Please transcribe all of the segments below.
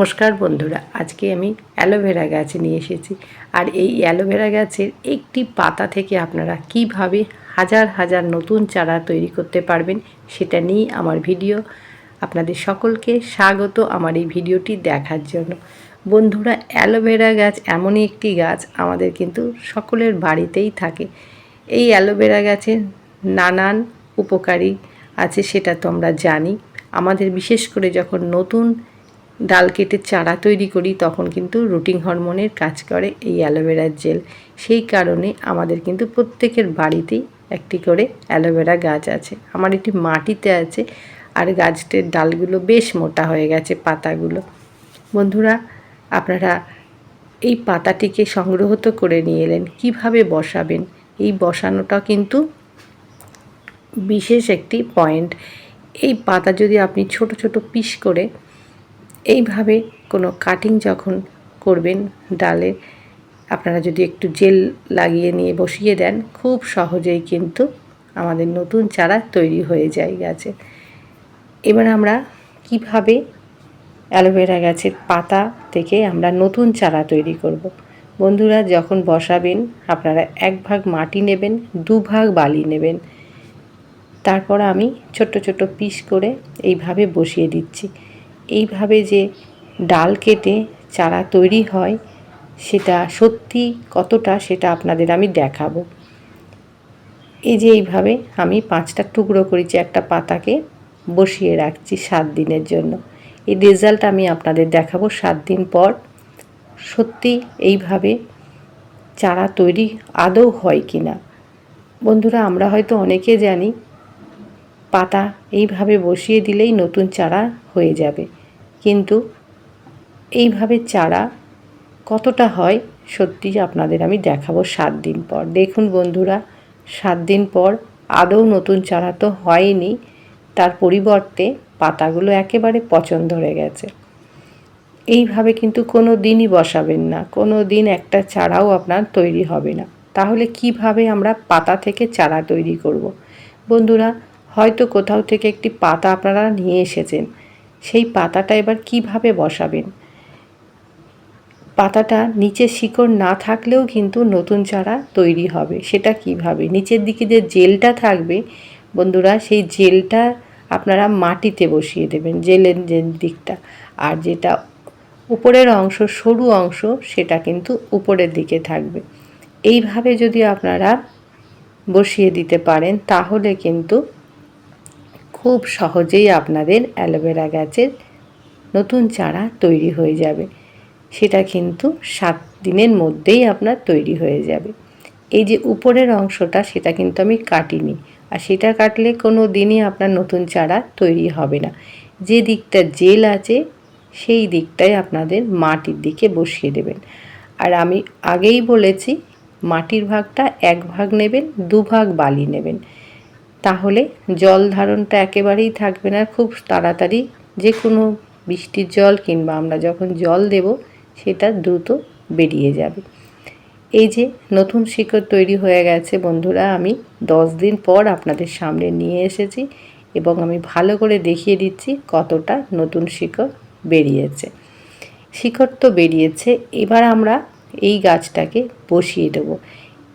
নমস্কার বন্ধুরা, আজকে আমি অ্যালোভেরা গাছ নিয়ে এসেছি। আর এই অ্যালোভেরা গাছের একটি পাতা থেকে আপনারা কীভাবে হাজার হাজার নতুন চারা তৈরি করতে পারবেন, সেটা নিয়ে আমার ভিডিও। আপনাদের সকলকে স্বাগত আমার এই ভিডিওটি দেখার জন্য। বন্ধুরা, অ্যালোভেরা গাছ এমনই একটি গাছ আমাদের কিন্তু সকলের বাড়িতেই থাকে। এই অ্যালোভেরা গাছের নানান উপকারী আছে, সেটা তো আমরা জানি। আমাদের বিশেষ করে যখন নতুন ডাল কেটে চারা তৈরি করি, তখন কিন্তু রুটিং হরমোনের কাজ করে এই অ্যালোভেরার জেল। সেই কারণে আমাদের কিন্তু প্রত্যেকের বাড়িতেই একটি করে অ্যালোভেরা গাছ আছে। আমার এটি মাটিতে আছে, আর গাছটির ডালগুলো বেশ মোটা হয়ে গেছে পাতাগুলো। বন্ধুরা, আপনারা এই পাতাটিকে সংগ্রহত করে নিয়ে এলেন, কীভাবে বসাবেন? এই বসানোটা কিন্তু বিশেষ একটি পয়েন্ট। এই পাতা যদি আপনি ছোট ছোট পিস করে এইভাবে কোনো কাটিং যখন করবেন ডালে, আপনারা যদি একটু জেল লাগিয়ে নিয়ে বসিয়ে দেন, খুব সহজেই কিন্তু আমাদের নতুন চারা তৈরি হয়ে যায় গাছে। এবার আমরা কীভাবে অ্যালোভেরা গাছের পাতা থেকে আমরা নতুন চারা তৈরি করব। বন্ধুরা, যখন বসাবেন, আপনারা এক ভাগ মাটি নেবেন, দু ভাগ বালি নেবেন। তারপর আমি ছোট্ট ছোট পিস করে এইভাবে বসিয়ে দিচ্ছি। এইভাবে যে ডাল কেটে চারা তৈরি হয়, সেটা সত্যি কতটা সেটা আপনাদের আমি দেখাবো। এই যে এইভাবে আমি পাঁচটা টুকরো করেছি, একটা পাতাকে বসিয়ে রাখছি সাত দিনের জন্য। এই রেজাল্ট আমি আপনাদের দেখাবো সাত দিন পর। সত্যি এইভাবে চারা তৈরি আদৌ হয় কি না? বন্ধুরা, আমরা হয়তো অনেকে জানি, পাতা এইভাবে বসিয়ে দিলেই নতুন চারা হয়ে যাবে। কিন্তু এইভাবে চারা কতটা হয় সত্যি আপনাদের আমি দেখাবো সাত দিন পর। দেখুন বন্ধুরা, সাত দিন পর আদৌ নতুন চারা তো হয়নি, তার পরিবর্তে পাতাগুলো একেবারে পচন ধরে গেছে। এইভাবে কিন্তু কোনো দিনই বসাবেন না, কোনো দিন একটা চারাও আপনার তৈরি হবে না। তাহলে কীভাবে আমরা পাতা থেকে চারা তৈরি করব। বন্ধুরা, হয়তো কোথাও থেকে একটি পাতা আপনারা নিয়ে এসেছেন সেই পাতাটা এবার কীভাবে বসাবেন? পাতাটা নিচে শিকড় না থাকলেও কিন্তু নতুন চারা তৈরি হবে। সেটা কীভাবে? নিচের দিকে যে জেলটা থাকবে, বন্ধুরা, সেই জেলটা আপনারা মাটিতে বসিয়ে দেবেন, জেলের যে দিকটা। আর যেটা উপরের অংশ, সরু অংশ, সেটা কিন্তু উপরের দিকে থাকবে। এইভাবে যদি আপনারা বসিয়ে দিতে পারেন, তাহলে কিন্তু খুব সহজেই আপনাদের অ্যালোভেরা গাছের নতুন চারা তৈরি হয়ে যাবে। সেটা কিন্তু সাত দিনের মধ্যেই আপনার তৈরি হয়ে যাবে। এই যে উপরের অংশটা, সেটা কিন্তু আমি কাটিনি। আর সেটা কাটলে কোনো দিনই আপনার নতুন চারা তৈরি হবে না। যে দিকটা জেল আছে, সেই দিকটাই আপনাদের মাটির দিকে বসিয়ে দেবেন। আর আমি আগেই বলেছি, মাটির ভাগটা এক ভাগ নেবেন দু ভাগ বালি নেবেন। তাহলে জল ধারণটা একেবারেই থাকবে না। খুব তাড়াতাড়ি যে কোনো বৃষ্টির জল কিংবা আমরা যখন জল দেব, সেটা দ্রুত বেরিয়ে যাবে। এই যে নতুন শিকড় তৈরি হয়ে গেছে বন্ধুরা, আমি দশ দিন পর আপনাদের সামনে নিয়ে এসেছি এবং আমি ভালো করে দেখিয়ে দিচ্ছি কতটা নতুন শিকড় বেরিয়েছে। শিকড় তো বেরিয়েছে, এবার আমরা এই গাছটাকে বসিয়ে দেবো।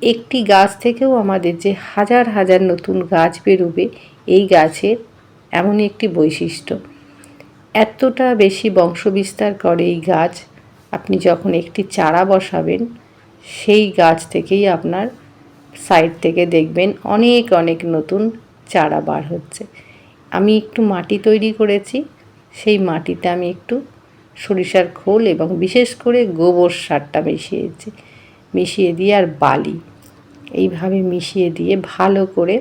একটি গাছ থেকেও আমাদের যে হাজার হাজার নতুন গাছ বেরোবে, এই গাছের এমনই একটি বৈশিষ্ট্য। এতটা বেশি বংশবিস্তার করে এই গাছ, আপনি যখন একটি চারা বসাবেন, সেই গাছ থেকেই আপনার সাইড থেকে দেখবেন অনেক অনেক নতুন চারা বার হচ্ছে। আমি একটু মাটি তৈরি করেছি, সেই মাটিতে আমি একটু সরিষার খোল এবং বিশেষ করে গোবর সারটা মিশিয়েছি। মিশিয়ে দিয়ে আর বালি। এইভাবে মিশিয়ে দিয়ে ভালো করে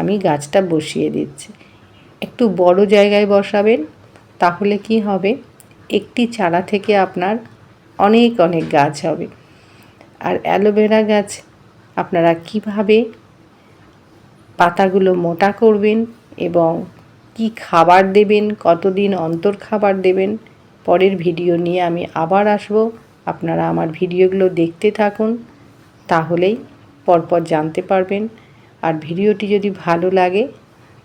আমি গাছটা বসিয়ে দিচ্ছি। একটু বড় জায়গায় বসাবেন, তাহলে কি হবে? একটি চারা থেকে আপনার অনেক অনেক গাছ হবে। আর অ্যালোভেরা গাছ, আপনারা কীভাবে পাতাগুলো মোটা করবেন এবং কি খাবার দেবেন, কতদিন অন্তর খাবার দেবেন, পরের ভিডিও নিয়ে আমি আবার আসব। আপনারা আমার ভিডিওগুলো দেখতে থাকুন, তাহলেই পরপর জানতে পারবেন। আর ভিডিওটি যদি ভালো লাগে,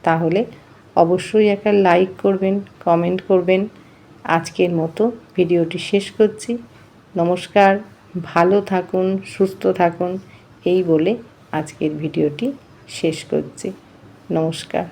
তাহলে অবশ্যই একটা লাইক করবেন, কমেন্ট করবেন। আজকের মতো ভিডিওটি শেষ করছি। নমস্কার, ভালো থাকুন, সুস্থ থাকুন, এই বলে আজকের ভিডিওটি শেষ করছি। নমস্কার।